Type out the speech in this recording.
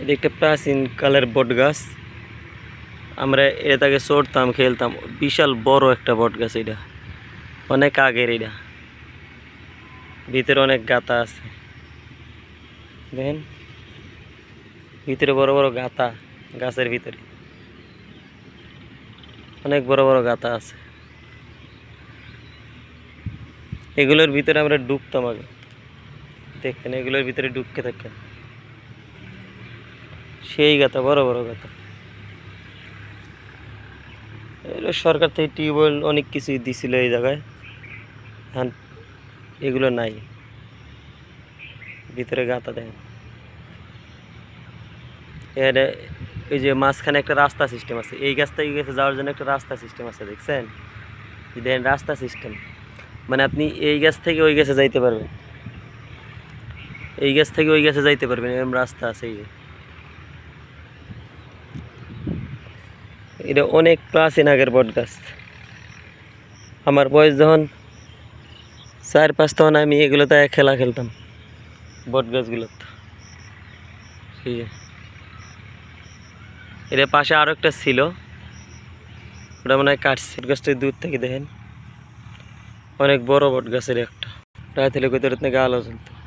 এটা একটা প্রাচীন কালের বট গাছ আমরা এটাকে চড়তাম, খেলতাম। বিশাল বড় একটা বট গাছ এটা। অনেক আগের এটা। ভিতরে অনেক গাতা আছে। দেখেন? ভিতরে বড় বড় গাতা গাছের ভিতরে। অনেক বড় বড় গাতা আছে। এগুলোর ভিতরে আমরা ডুবতাম আগে। দেখতেন এগুলোর ভিতরে ডুবকে থাকতাম। সেই গাতা বড় বড় গাতা এগুলো সরকার থেকে টিউবওয়েল অনেক কিছুই দিছিল এই জায়গায় এখন এগুলো নাই ভিতরে গাতা দেখেন এর এই যে মাঝখানে একটা রাস্তা সিস্টেম আছে এই গাছ থেকে এই গাছে যাওয়ার জন্য একটা রাস্তা সিস্টেম আছে দেখছেন এই দেখেন রাস্তা সিস্টেম মানে আপনি এই গাছ থেকে ওই গাছে যাইতে পারবেন এই গাছ থেকে ওই গাছে যাইতে পারবেন এরকম রাস্তা আছে এই এটা অনেক প্রাচীন আগের বট গাছ আমার বয়স যখন চার পাঁচ তখন আমি এগুলোতে খেলা খেলতাম, বট গাছগুলোতে। ঠিক আছে এর পাশে আরও একটা ছিল, ওটা মনে হয় কাটছে বট গাছটা দূর থেকে দেখেন। অনেক বড় বট গাছের একটা। প্রায় থেকে থেকে আলো জ্বলতো।